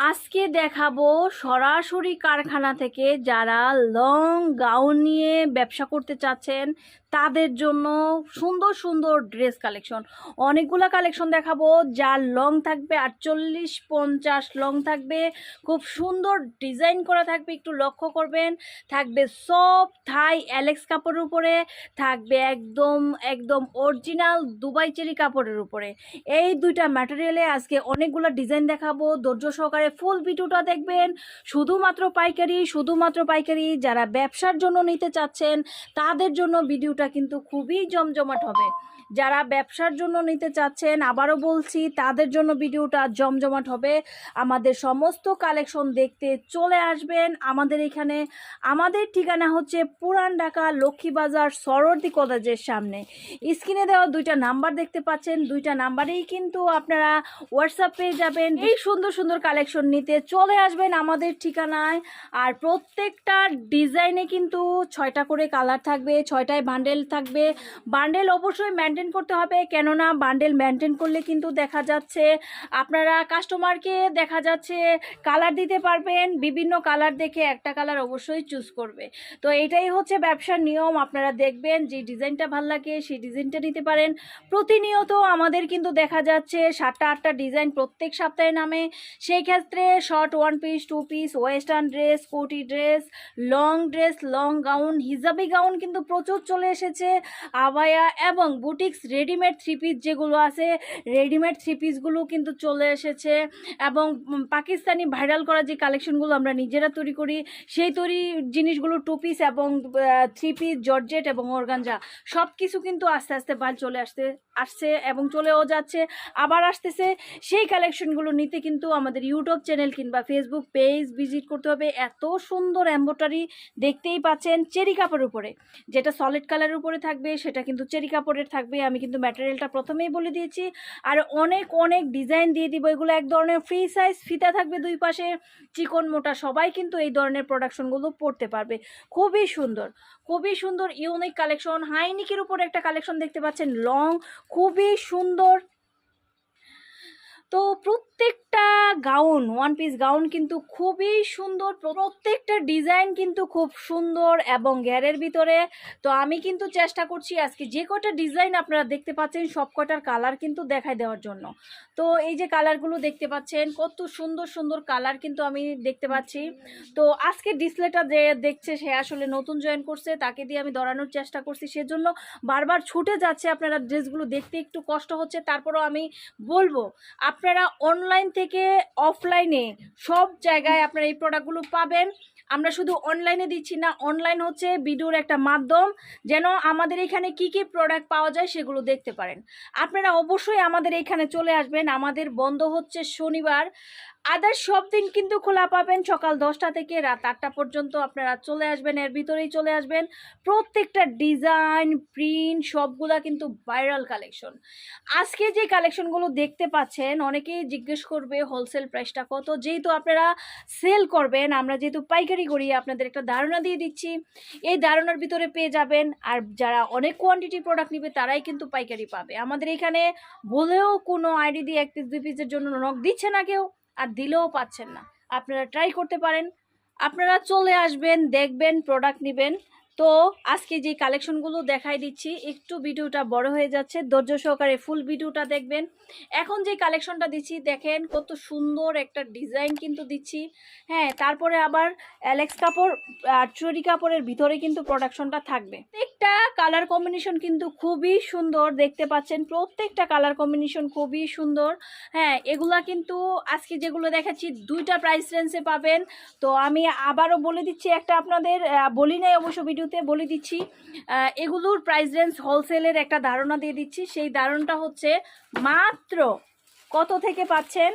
আজকে দেখাবো সরাসরি কারখানা থেকে যারা লং গাউন নিয়ে ব্যবসা করতে চাচ্ছেন তাদের জন্য সুন্দর সুন্দর ড্রেস কালেকশন অনেকগুলো কালেকশন দেখাবো, যার লং থাকবে আটচল্লিশ পঞ্চাশ লং থাকবে, খুব সুন্দর ডিজাইন করা থাকবে, একটু লক্ষ্য করবেন। থাকবে সব থাই অ্যালেক্স কাপড়ের উপরে, থাকবে একদম একদম অরিজিনাল দুবাই চেরি কাপড়ের উপরে। এই দুইটা ম্যাটেরিয়ালে আজকে অনেকগুলো ডিজাইন দেখাবো, ধৈর্য সহকারে ফুল ভিডিওটা দেখবেন। শুধুমাত্র পাইকারি শুধুমাত্র পাইকারি, যারা ব্যবসার জন্য নিতে চাচ্ছেন, তাদের জন্য ভিডিওটা কিন্তু খুবই জমজমাট হবে। যারা ব্যবসার জন্য নিতে চাচ্ছেন, আবারও বলছি, তাদের জন্য ভিডিওটা জমজমাট হবে। আমাদের সমস্ত কালেকশন দেখতে চলে আসবেন। আমাদের এখানে, আমাদের ঠিকানা হচ্ছে পুরান ঢাকা, লক্ষ্মীবাজার সরদি কলেজের সামনে। স্ক্রিনে দেওয়া দুইটা নাম্বার দেখতে পাচ্ছেন। দুইটা নাম্বারেই কিন্তু আপনারা হোয়াটসঅ্যাপ পেয়ে যাবেন। এই সুন্দর সুন্দর কালেকশন নিতে চলে আসবেন আমাদের ঠিকানায়। আর প্রত্যেকটা ডিজাইনে কিন্তু ছয়টা করে কালার থাকবে, ছয়টায় বান্ডেল থাকবে। বান্ডেল অবশ্যই মেনটেন করতে হবে, কেননা বান্ডেল মেনটেন করলে কিন্তু দেখা যাচ্ছে আপনারা কাস্টমারকে দেখা যাচ্ছে কালার দিতে পারবেন, বিভিন্ন কালার দেখে একটা কালার অবশ্যই চুজ করবে। তো এটাই হচ্ছে ব্যবসার নিয়ম, আপনারা দেখবেন যে ডিজাইনটা ভালো লাগে সেই ডিজাইনটা নিতে পারেন। প্রতিনিয়ত আমাদের কিন্তু দেখা যাচ্ছে সাতটা, আটটা ডিজাইন প্রত্যেক সপ্তাহে নামে। সেই ক্ষেত্রে short one piece two piece western dress কোটি dress long dress long gown hijabi gown কিন্তু প্রচুর চলে এসেছে, আবায়া এবং বুটিক্স রেডিমেড থ্রি পিস যেগুলো আছে রেডিমেড থ্রি পিসগুলো কিন্তু চলে এসেছে। এবং পাকিস্তানি ভাইরাল করা যে কালেকশনগুলো আমরা নিজেরা তৈরি করি, সেই তৈরি জিনিসগুলো টু পিস এবং থ্রি পিস জর্জেট এবং অর্গানজা সব কিছু কিন্তু আস্তে আস্তে বাল চলে আসতে, আসছে এবং চলেও যাচ্ছে। আবার আসতেছে, সেই কালেকশনগুলো নিতে কিন্তু আমাদের ইউটিউব চ্যানেল কিংবা ফেসবুক পেজ ভিজিট করতে হবে। এত সুন্দর এম্বোটারি দেখতেই পাচ্ছেন চেরি কাপড়ের উপরে। যেটা সলিড কালারের উপরে থাকবে, সেটা কিন্তু চেরি কাপড়ের থাকবে। আমি কিন্তু ম্যাটেরিয়ালটা প্রথমেই বলে দিয়েছি। আর অনেক অনেক ডিজাইন দিয়ে দিব। এগুলো এক ধরনের ফ্রি সাইজ ফিতা থাকবে দুই পাশে। চিকন, মোটা সবাই কিন্তু এই ধরনের প্রোডাকশনগুলো পড়তে পারবে। খুবই সুন্দর খুবই সুন্দর ইউনিক কালেকশন হাইনিকের উপর একটা কালেকশন দেখতে পাচ্ছেন লং খুবই সুন্দর তো প্রত্যেকটা গাউন ওয়ান পিস গাউন কিন্তু খুবই সুন্দর, প্রত্যেকটা ডিজাইন কিন্তু খুব সুন্দর এবং গ্যারের ভিতরে। তো আমি কিন্তু চেষ্টা করছি আজকে যে কটা ডিজাইন আপনারা দেখতে পাচ্ছেন, সব কটার কালার কিন্তু দেখাই দেওয়ার জন্য। তো এই যে কালারগুলো দেখতে পাচ্ছেন, কত সুন্দর সুন্দর কালার কিন্তু আমি দেখতে পাচ্ছি। তো আজকে ডিসপ্লেটা যে দেখছে, সে আসলে নতুন জয়েন করছে, তাকে দিয়ে আমি ধরানোর চেষ্টা করছি। সেজন্য বারবার ছুটে যাচ্ছে, আপনারা ড্রেসগুলো দেখতে একটু কষ্ট হচ্ছে, তারপরও আমি বলব আপনারা অনলাইন থেকে অফলাইনে সব জায়গায় আপনারা এই প্রোডাক্টগুলো পাবেন। আমরা শুধু অনলাইনে দিচ্ছি না অনলাইন হচ্ছে ভিডিওর একটা মাধ্যম, যেন আমাদের এখানে কি কি প্রোডাক্ট পাওয়া যায় সেগুলো দেখতে পারেন। আপনারা অবশ্যই আমাদের এখানে চলে আসবেন। আমাদের বন্ধ হচ্ছে শনিবার। আদার সব দিন কিন্তু খোলা পাবেন সকাল দশটা থেকে রাত আটটা পর্যন্ত। আপনারা চলে আসবেন, এর ভিতরেই চলে আসবেন। প্রত্যেকটা ডিজাইন প্রিন্ট সবগুলা কিন্তু ভাইরাল কালেকশন আজকে যে কালেকশনগুলো দেখতে পাচ্ছেন, অনেকেই জিজ্ঞেস করবে হোলসেল প্রাইসটা কত? যেহেতু আপনারা সেল করবেন, আমরা যেহেতু পাইকারি করি, আপনাদের একটা ধারণা দিয়ে দিচ্ছি। এই ধারণার ভিতরে পেয়ে যাবেন, আর যারা অনেক কোয়ান্টিটি প্রোডাক্ট নেবে, তারাই কিন্তু পাইকারি পাবে। আমাদের এখানে বলেও কোনো আইডি দিয়ে এক পিস দুই পিসের জন্য নখ দিচ্ছে না কেউ। আর দিলেও পাচ্ছেন না। আপনারা ট্রাই করতে পারেন। আপনারা চলে আসবেন দেখবেন প্রোডাক্ট নেবেন। তো আজকে যে কালেকশনগুলো দেখাই দিচ্ছি, একটু ভিডিওটা বড় হয়ে যাচ্ছে, ধৈর্য সহকারে ফুল ভিডিওটা দেখবেন। এখন যে কালেকশনটা দিচ্ছি, দেখেন কত সুন্দর একটা ডিজাইন কিন্তু দিচ্ছি। হ্যাঁ তারপরে আবার অ্যালেক্স কাপড় আর চুরি কাপড়ের ভিতরে কিন্তু প্রোডাকশনটা থাকবে। প্রত্যেকটা কালার কম্বিনেশন কিন্তু খুবই সুন্দর, দেখতে পাচ্ছেন প্রত্যেকটা কালার কম্বিনেশন খুবই সুন্দর। হ্যাঁ এগুলা কিন্তু আজকে যেগুলো দেখাচ্ছি, দুইটা প্রাইস রেঞ্জে পাবেন। তো আমি আবারও বলে দিচ্ছি একটা আপনাদের বলি নাই অবশ্য ভিডিওতে বলে দিচ্ছি এগুলোর প্রাইস রেঞ্জ হোলসেলের একটা ধারণা দিয়ে দিচ্ছি। সেই ধারণটা হচ্ছে মাত্র কত থেকে পাচ্ছেন?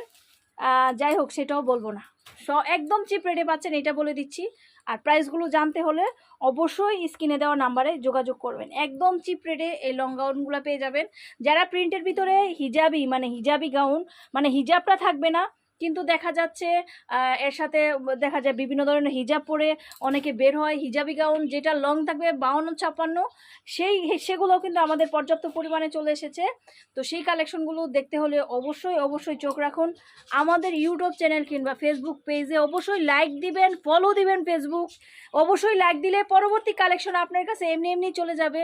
যাই হোক, সেটাও বলব না। স, একদম চিপ রেটে পাচ্ছেন, এটা বলে দিচ্ছি। আর প্রাইসগুলো জানতে হলে অবশ্যই স্ক্রিনে দেওয়া নাম্বারে যোগাযোগ করবেন। একদম চিপ রেটে এই লং গাউনগুলো পেয়ে যাবেন। যারা প্রিন্টের ভিতরে হিজাবি মানে হিজাবি গাউন মানে হিজাবটা থাকবে না কিন্তু দেখা যাচ্ছে এর সাথে দেখা যায় বিভিন্ন ধরনের হিজাব পরে অনেকে বের হয়। হিজাবি গাউন যেটা লং থাকবে বাউন্ন ছাপ্পান্ন, সেই সেগুলো কিন্তু আমাদের পর্যাপ্ত পরিমাণে চলে এসেছে। তো সেই কালেকশনগুলো দেখতে হলে অবশ্যই অবশ্যই চোখ রাখুন। আমাদের ইউটিউব চ্যানেল কিংবা ফেসবুক পেজে অবশ্যই লাইক দিবেন ফলো দিবেন ফেসবুক অবশ্যই লাইক দিলে পরবর্তী কালেকশন আপনার কাছে এমনি এমনি চলে যাবে।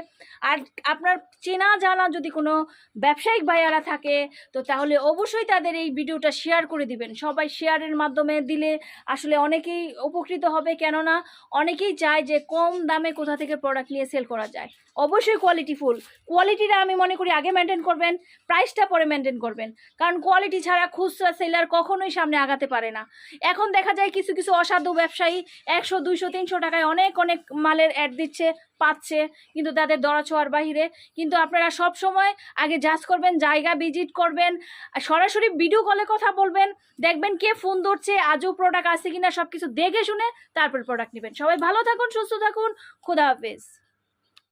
আর আপনার চেনা জানা যদি কোনো ব্যবসায়িক ভাইয়ারা থাকে, তো তাহলে অবশ্যই তাদের এই ভিডিওটা শেয়ার করে দিবেন। সবাই শেয়ারের মাধ্যমে দিলে আসলে অনেকেই উপকৃত হবে। কেননা অনেকেই চায় যে কম দামে কোথা থেকে প্রোডাক্ট নিয়ে সেল করা যায়। অবশ্যই কোয়ালিটি ফুল কোয়ালিটিটা আমি মনে করি আগে মেনটেন করবেন প্রাইসটা পরে মেনটেন করবেন। কারণ কোয়ালিটি ছাড়া খুচরা সেলার কখনোই সামনে আগাতে পারে না। এখন দেখা যায় কিছু কিছু অসাধু ব্যবসায়ী একশো, দুইশো, তিনশো টাকায় অনেক অনেক মালের অ্যাড দিচ্ছে। পাচ্ছে, কিন্তু তাদের দরা ছোঁয়ার বাহিরে। কিন্তু আপনারা সব সময় আগে জাজ করবেন, জায়গা ভিজিট করবেন, সরাসরি ভিডিও কলে কথা বলবেন, দেখবেন কে ফোন ধরছে, আজও প্রোডাক্ট আছে কিনা সব কিছু দেখে শুনে তারপর প্রোডাক্ট নেবেন। সবাই ভালো থাকুন, সুস্থ থাকুন, খুদা হাফেজ।